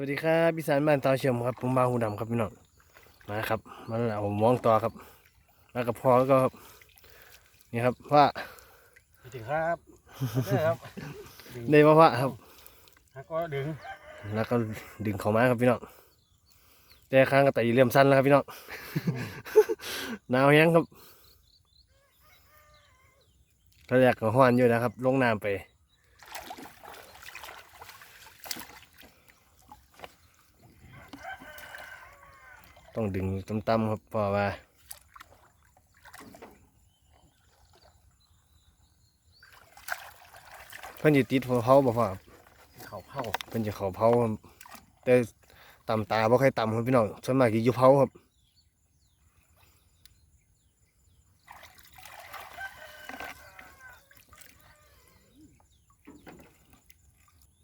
วัสดีครับพี่สารบ้านตาเชื่อมครับผมบาหูดำครับพี่น้องมาครับมาเอามองต่อครับมากับพ่อแล้วก็ครับนี่ครับว่าสวัสดีครับได้ครับได้ว่าว่าครับแล้วก็ดึงแล้วก็ดึงเขามาครับพี่น้องแต่ข้างก็ไต่เลื่อมสั้นแล้วครับพี่น้องหนาวแห้งครับตอนแรกก็ห้อนอยู่นะครับ ลงน้ำไป ต้องดึงต่ำๆครับเพราะว่าเพิ่นจะติดเผาบ่พ่อครับเขาเผาเพิ่นจะเขาเผาครับแต่ต่ำตาบ่ค่อยต่ำครับพี่น้องส่วนมากสิอยู่เผาครับ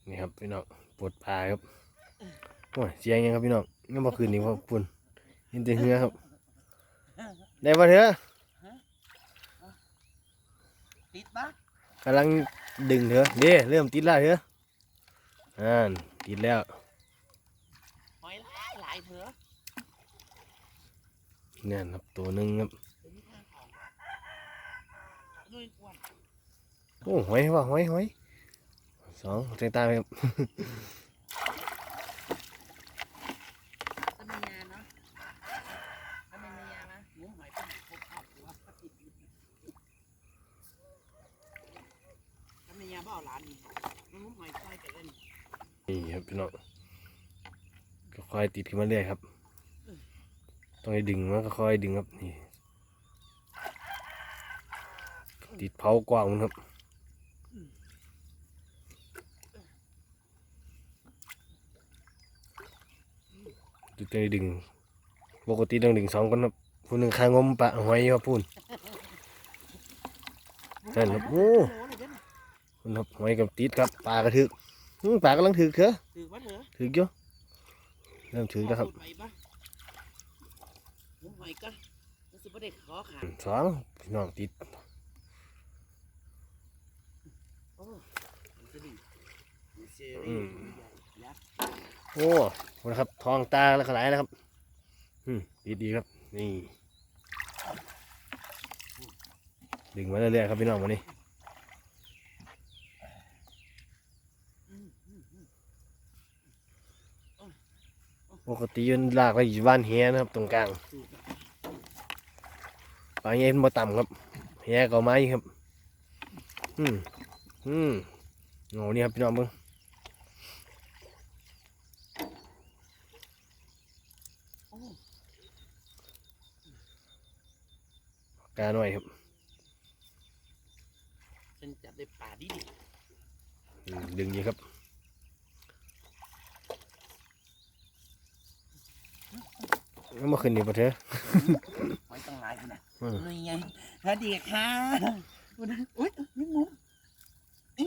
นี่ครับพี่น้องปวดปลาครับโอ้ยเสียงยังครับพี่น้องยังบ่คืนนี้ครับปุ่น ยินแต่เหือครับ ได้บ่เถอะติดปะกำลังดึงเถอะเด้เริ่มติดแล้วเถอะอ่าติดแล้วหอยหลายหลายเถอะนี่นครับตัวหนึงครับถึงทางออกนุ่ยอ้วนโอ้หอยว่ะหอยหอยสองเต็งตามครับ ถ้าไม่ยาเนาะถ้าไม่ยานะหมูหอยเป็นพวกเข้าหัวถ้าไม่ยาบ่เอาหลานนี่หมูหอยคอยแต่เล่น นี่ครับพี่น้องก็ค่อยติดขึ้นมาเรื่อยครับ ต้องให้ดึงมันก็ค่อยดึงครับนี่ติดเผากว้างมันครับจุดนี้ดึงปกติต้องดึงสองคนครับผู้หนึ่งคางมปะหอยครับพูนนั่นครับโอ้คุณครับหอยกับติดครับปลากระถึก ปลากำลังถึกเถอะถือว่าเถอะถึกอยู่เริ่มถึกแล้วครับหอยปะหมูหอยก็รู้สึกว่าเด็กขอขาสองพี่น้องติดโอ้มันจะดีเซอืรี่มยักษ์โอ้โหนะครับ ทองตาแล้วก็ไหลายแล้วครับ อืมดีดีครับ นี่ ดึงมาเรื่อยๆครับพี่น้องวันนี้ ปกติยืนลากไปอยู่บ้านเฮียนะครับ ตรงกลางปลาเงี้ยมันบ่ต่ำครับเฮียก็เอาไม้ครับ อืมอืมโง่นี่ครับพี่น้องเบิ่งโอ้กาหน่อยครับฉันจับได้ป่าดีดิอืมดึงดีครับ แล้วมาขึ้นอยู่ปะเถอะหอยต้องหลายคนน่ะอืมนี่ไงสวัสดีค่ะคุณนะอุ้ยนี่มุมอี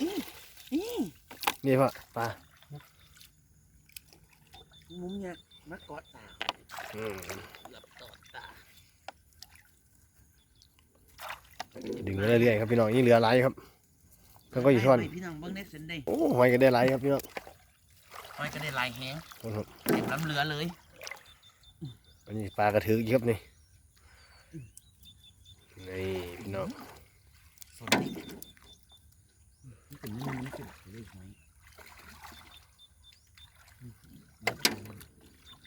อีอีนี่พ่อปลามุมเนี่ยมากอดตาอืมเกือบตอดตาดึงมาเรื่อยๆครับพี่น้องนี่เหลือหลายครับแล้วก็อยู่ท่อนไปพี่น้องเบิ้งได้เส้นได้โอ้หอยก็ได้หลายครับพี่น้องหอยก็ได้ลายแห้งโอ้โหเต็มน้ำเหลือเลย อันนี้ปลากระถืออีกครับนี่นี่พี่น้องสดนี่นี่เป็นมุมนี่เป็นเลยหอย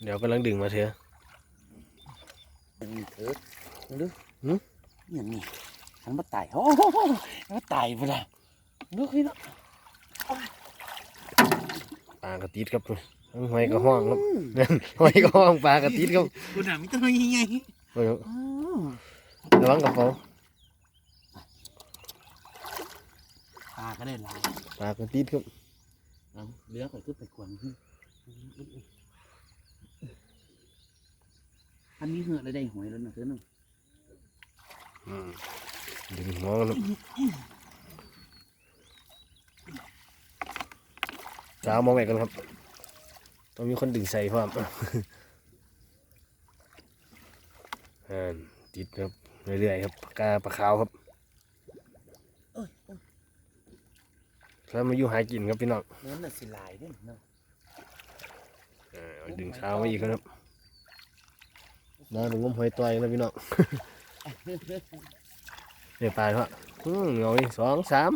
เดี๋ยวกำลังดึงมาเถอะยังมีเถิดดูหืมอย่างนี้ฉันมาตายโอ้โหมาตายไปละดูพี่น้องปลากระติดครับทั้ง หอยก็ห้องครับนั่นหอยก็ห้องปลากระติดครับคุณหาไม่ต้องยังไงโอ้ยอ๋อระวังกับเขาปลาก็ได้หลายปลากระติดครับเอาเหลือก็คือไปกวนขึ้นอันนี้เหอะได้ได้หอยแล้วนะเธอหนึ่งอืมดึงหัวมันครับสาวมองไปกันครับ ต้องมีคนดึงใส่พร้อมอ่าติดครับเรื่อยๆครับปากกาปลาขาวครับเอ้ยโอ้ยแล้วมาอยู่หากินครับพี่น้องเนื้อน่ะสิลายเด้วยเนาะดึงเช้าไว้อีกครับน้าหนูงมหอยตัวเองนะพี่น้องเนี่ยปลาเถอะอืมเอาอีกสองสาม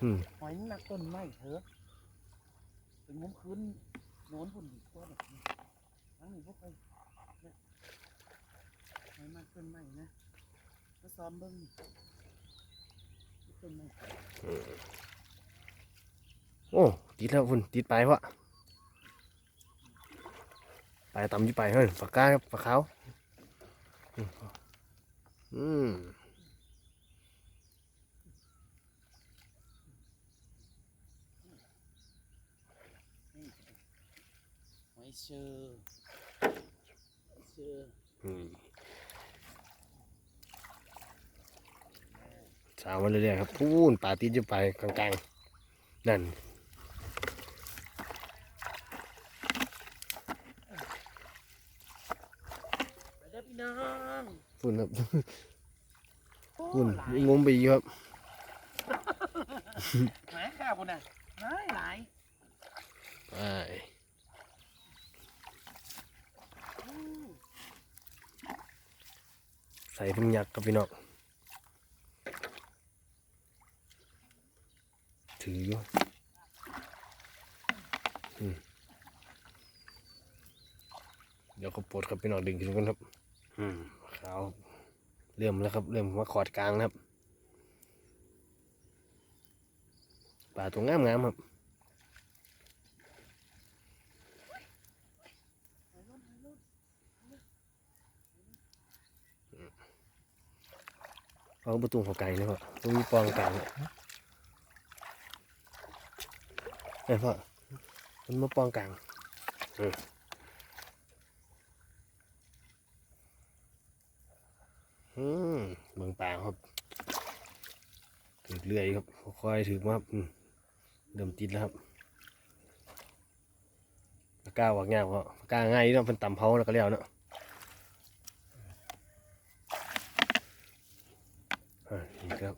อืมหอยหนักต้นไม้เถอะ เป็นงมคืนโน้นพุ่นดีกว่าแบบนี้ทั้งนี้พวกไปเนี่ยหอยหนักต้นไม้นะมาซ้อมเบิ้งนี่ต้นไม้โอ้ติดแล้วพุ่นติดไปวะไปต่ำยู่ปเฮ้ยปากาครับปลาขาวอืมอืม นี่ หอยเชอร์หอยเชอร์อืมสาวมาเรื่อยๆครับพูนปลาติดอยู่ปลายกลางๆ นั่นไปเด้อพี่น้องพุ่นครับโอ้พุ่นหลายงมไปอีกครับหลายข้าวพุ่นน่ะหลายหลายไป ใส่ทุ่งยักษ์ครับพี่น้องถืออยู่อืมเดี๋ยวก็ปลดครับพี่น้องดึงขึ้นกันครับ อืมขาวเริ่มแล้วครับ เริ่มมาขอดกลางแล้วครับปลาตัวงามงามๆครับ เอาประตูเขาไก่เลยพ่อต้องมีปองกลางเนี่ยเอ้ยพ่อมันมาปองกลางอืมอืมเบืองปลาครับถือเรื่อยครับค่อยถือมาครับอืมเริ่มติดแล้วครับปากกาวักง่ายพ่อปากกาง่ายนี่เนาะเป็นต่ำเผาแล้วก็เลี้ยวเนาะ อ่าอีกครับ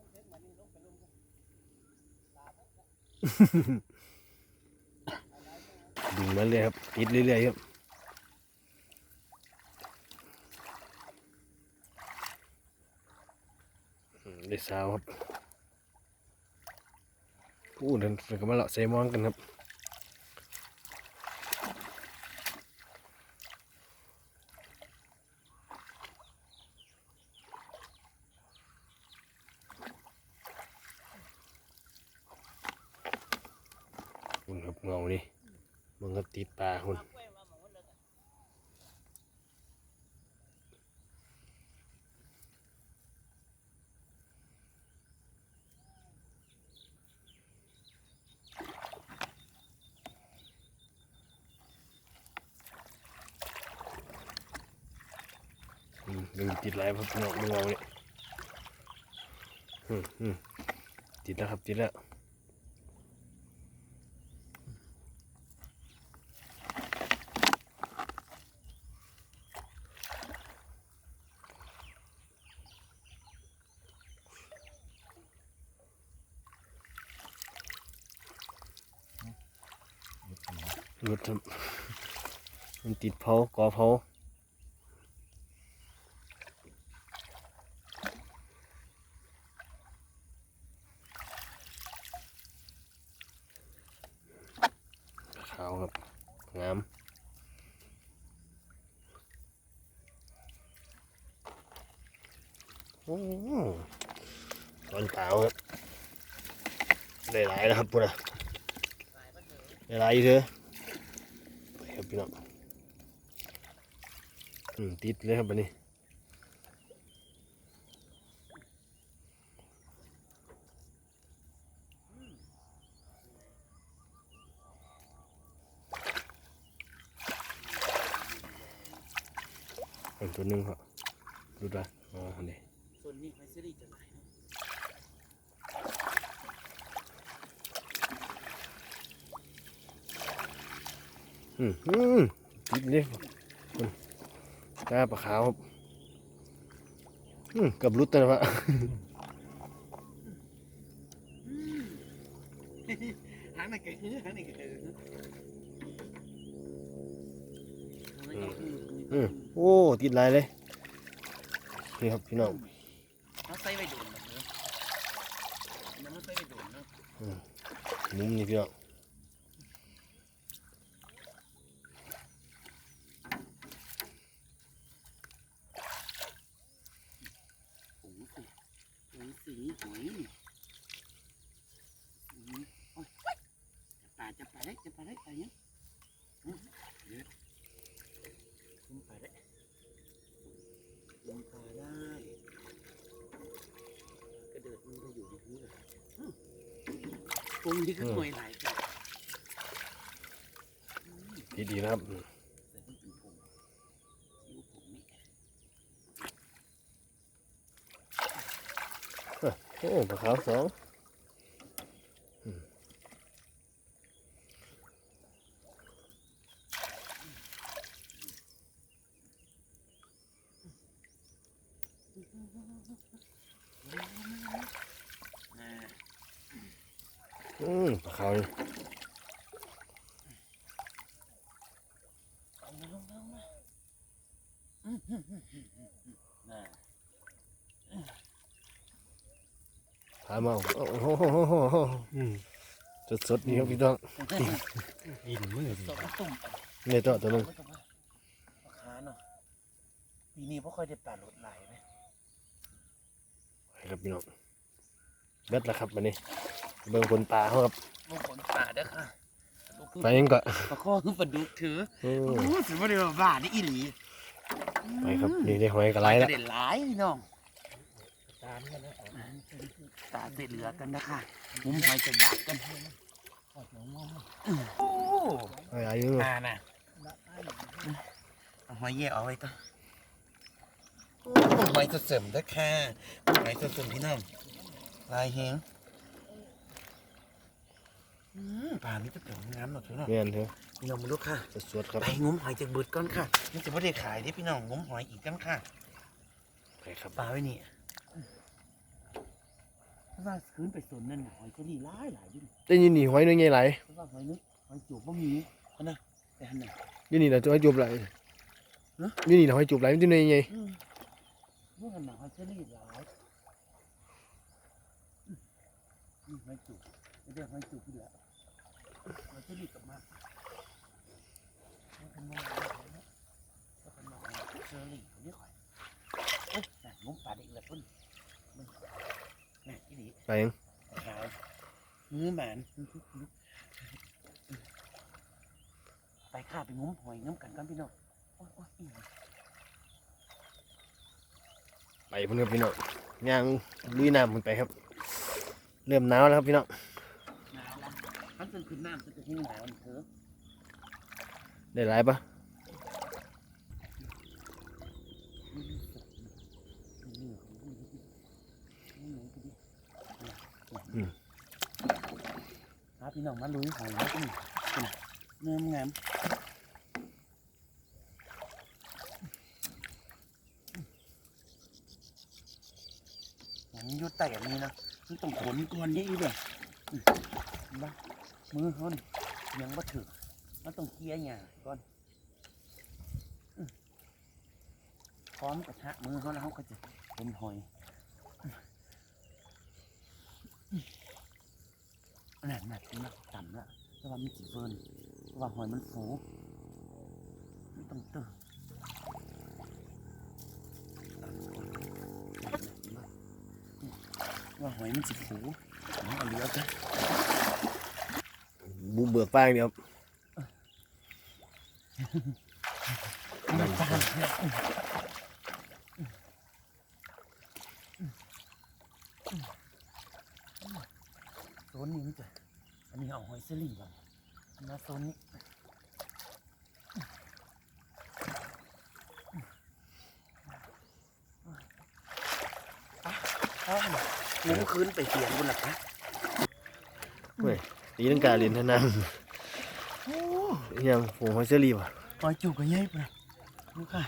ดึงมาเรื่อยครับติดเรื่อยๆครับได้สาวครับอู้นั่นกันมาเลาะเซมอนกันครับับเงานี่มันก็ติดปลาคุณอืมยังติดหลายครับเงาเงาเนี่ยอืมอืมติดแล้วครับติดแล้ว รถครับมันติดเผากอเผาขาวครับงามโอ้ตอนเปล่าครับได้หลายแล้วครับพุ่นนะได้หลายอยู่เถอะ พี่น้องติดเลยครับบันนี้อันตัวหนึงครับดูด้วยอ๋ออันนี้ส่วนนี้หอยเชอรี่จะหลายนะ อืมอืมติดเลยอืมตาปลาขาวครับอืมเกับรุดตัวนะวะหางไหนเกิดหางไหนเกิดอืมโอ้ติดหลายเลยนี่ครับพี่น้องเอาใส่ไว้โดนแบบนี้น้ำมันใส่ไว้โดนเนาะมุมนี่พี่น้อง โอ้สิโอ้สิหอยอืมโอ้ยจะปลาจะปลาได้จะปลาได้ปลายังอืมเดี๋ยวอืมปลาได้อืมปลาได้กระเดิดมันก็อยู่อย่างนี้เลยอืมปรุ งที่ก็หน่วยหลายจ้ะดีดีนะครับแต่ต้องเป็นผมคิ้วผมนี่โอ้ปลาขาวสอง อ่า อืมปลาขาวนี่ เอามาลงมาลงมาอืมอืมอืมอืมอืมอืมน่ะ พามาโอ้โหโหโหโหโหอืม สดสดๆนี่ครับพี่น้องอินมือสองตุ่มเนี่ยตัวตัวหนึงไม่ต้องมาราคาเนาะปีนี้พ่ค่อยได้ปลาลดไหลายไหมไปครับพี่น้องเบ็ดแล้วครับวันนี้เบิ่งคนปลาเขาครับลูกผลปลาเด้อค่ะลูกคือไปยังก็ปลาข้อคือปลาดุกถือโอ้โอ้สิว่าเดี๋ยวบ้านี่อีหลีไปครับนี่ได้หอยกระไรกแล้วระเด็นหลายพี่น้องตามกันนะตาเสียเหลือกันนะคะงุ้มหอยจะดักกัน โอ้ไอ้อายุปลาน่ะเอาหอยแย่เอาไว้ต่อโอ้หอยจะเสริมเด้อค่ะหอยจะเสริมพี่น้องลายเฮงอืมปลานี่จะเป็นงามหน่อยเถอะเนาะเมียนเถอะพี่น้องมาดูค่ะสดสดๆครับไปงุ้มหอยจากเบิดก่อนค่ะนี่จะไม่ได้ขายได้พี่น้องงุ้มหอยอีกกันค่ะไปครับปลาไว้นี่เพราะ ว่าคืนไปสนนั่นน่ะหอยเชอรี่หลายหลายดิได้ยินนี่หอยหนึงไงไหลเพราะว่าหอยนึกหอยจูบบ่มีเอานะแต่หันน่ะยี่นี่นะจะหอยจูบไหลฮะยี่นี่นะหอยจูบไหลมันจะหน่วยไงอืมเมื่อหันน่ะหอยเชอรี่หลายอืมอืมหอยจูบไม่ได้หอยจูบที่เหลือหอยเชอรี่กลับมาเอากันมาเอากันมาเอาเชอรี่คนนี้ข่อยเอ้ยน่ะงุ้มปลาเด็กแล้วพุ่นมึ งน่ะอีหลีไปยังขาวมือหมานไปข้าไปงุ้มหอยน้ำกันกันพี่น้องโอ้ยโอ้ยอีหยังไปพุ่นครับพี่น้องย่างลุยน้ำมันไปครับ เริ่มหนาวแล้วครับพี่น้องหนาวละมันเป็นขึ้นน้ำมันจะให้หนาวมันเถอะได้หลายปะ พี่น้องมาลุยหอยแล้วนี่เนื้องามมันอยุดแต่นนี้นะมันต้องขนก่อนนี่เลยบ้ามือเขานี่ยังบ่ถึงมันต้องเคลียร์หยาก่อนพร้อมกระทะมือเขาแล้วเขาก็จะเป็นหอย อันนั้นหนักจริงนะต่ำละเพราะว่ามันจีเฟินเพราะว่าหอยมันฟูมันต้องเติมว่าหอยมันจีฟูมันเอาเลือดนะบุเบิกฟางเดียวน้ำตาลโซนนี้มันจะ อันนี้เอาหอยเซรี่ก่อนมาโซนนี้อ้าวงูคืนไปเสียงบุญหลักนะเว้ยตีลังกาเรียนท่าน้โอ้ำยังฝูงหอยเชอรี่ป่ะหอยจูบกันยัยปะลูกค่ะ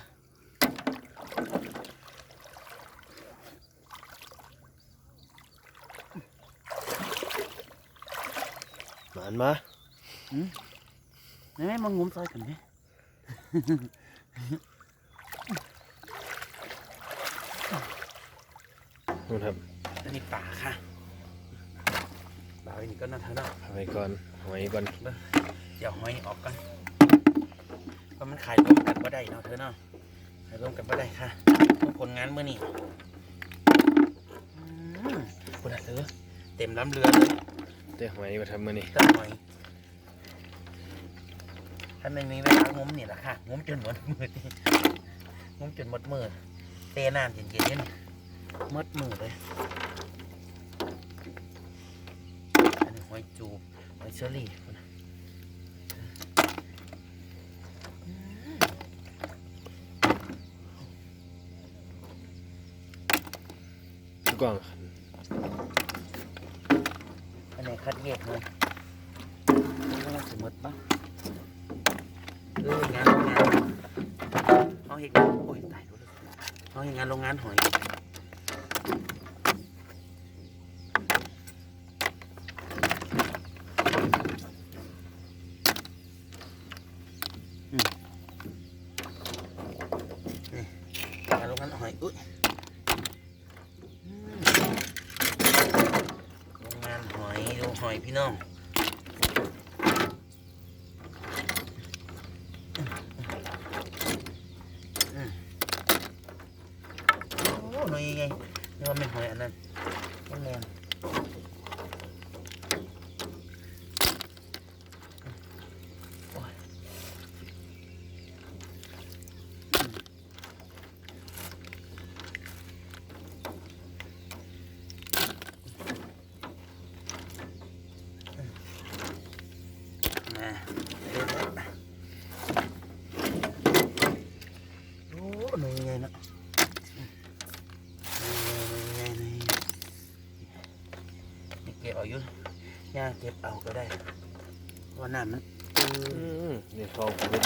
นมาไหนม่มางุ้มซอยกันนี่นู่นครับอันนี้ป่าค่ะป่าอันนี้ก็น่าทานอะหอยก่อนหอยก่อนเดี๋ยวหอยออกก่อนเพราะมันขายร่วมกันก็ได้เนาะเธอเนาะขายร่วมกันก็ได้ค่ะผนงานเมื่อนี้คุณอาเธอเต็มล้ำเรือเลย แต่หอยมาทำมื้อนี้เจ้าหอยถ้าไม่มีเวลางมนี่แหละค่ะงมจนหมดมือนี่งมจนหมดมือเตะน้ำเย็นๆนี่หมดมือเลยอันนี้หอยจูบหอยเชอรี่คุณน่ะกว้าง อันไหน คัดแยกเลยว่าสมมติปะเอองานโรงงานเขาเห็นโอ้ยตายรู้เลยเขาเห็นงานโรงงานหอยอืมนี่งานโรงงานหอยอุ้ยอืม โรงงานห อยดูหอยพี่น้องอืมโอ้หน่อยยังไงนี่ว่าเป็นหอยอันนั้นต้นแมนโอ้ยนะเดี๋ยวนะโอ้หน่อยยังไงเนาะหน่อยยังไงหน่อยยังไงนี่เก็บเอาอยู่ ย่างเก็บเอาก็ได้เพราะว่าน้ำมันตื้อืนมนี่ทองผมเป็น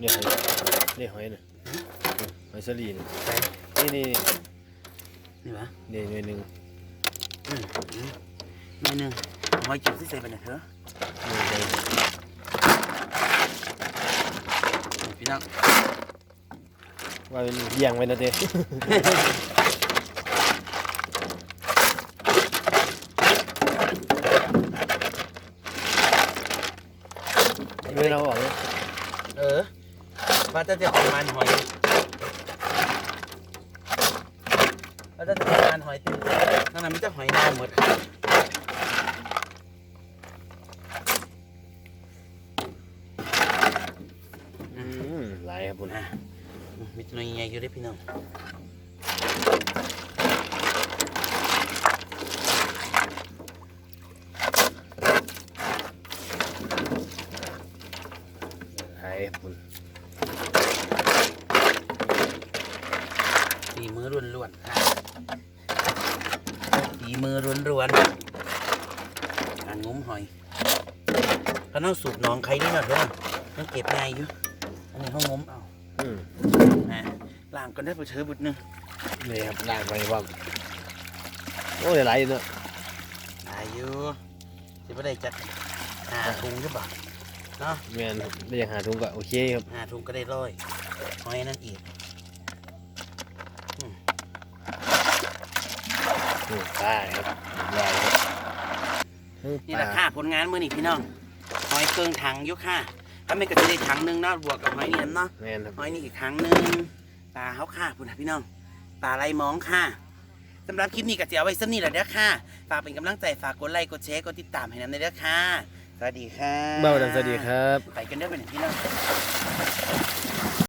เนี่ยหอยนี่หอยน่ะหอยสลีน่ะไปนี่นี่นี่วะนี่หน่วยหนึงอืมอืมหน่อยหนึ่งหอยจุ๊บที่ใส่ไปเนี่ยเถอะนี่หอยนี่พี่น้องว่าเป็นเลี้ยงไว้นะเต้ ไม่เราออกเลย เออ ว่าจะจะประมาณหอยว่าจะจะประมาณหอยตึงนั่นน่ะมันจะหอยนาวหมดอืมหลายครับคุณนะมีตัวใหญ่อยู่ด้วยพี่น้องหลายครับคุณ ฝีมือล้วนๆค่ะฝีมือล้วนๆการงมหอย ข้าวเน่าสูบหน้องใครนี่นะเถอะมันเก็บง่ายอยู่อันนี้เขางมเอาอืมนะล่างก็ได้ไปเชื้อบุตรหนึงนี่ครับลากไปว่าโอ้ยหลายอยู่เนอะอายุจะไม่ได้จัดหาถุงหรือเปล่าเนาะแม่นครับได้หาถุงก็โอเคครับหาถุงก็ได้ร้อยหอยนั่นอีกนี่ได้ครับได้ครับเฮ้ยนี่ปแหลาละค่ะผลงานมือนี่พี่น้องห อยเกิงถังอยู่ค่ะถ้าไม่ก็จะได้ถังหนึงเนาะบวกกับหอยนี่เนาะแม่นครับหอยนี่อีกถังหนึงปลาเขาค่ะพุ่นนะพี่น้องปลาไหลมองค่ะสำหรับคลิปนี้ก็จะเอาไว้สักนี่แหละเด้อค่ะฝากเป็นกำลังใจฝากกดไลค์กดแชร์กดติดตามให้นำในเด้อค่ะ สวัสดีค่ะเบ้าดังสวัสดีครับ ไปกันเด้อเป็นพี่น้อง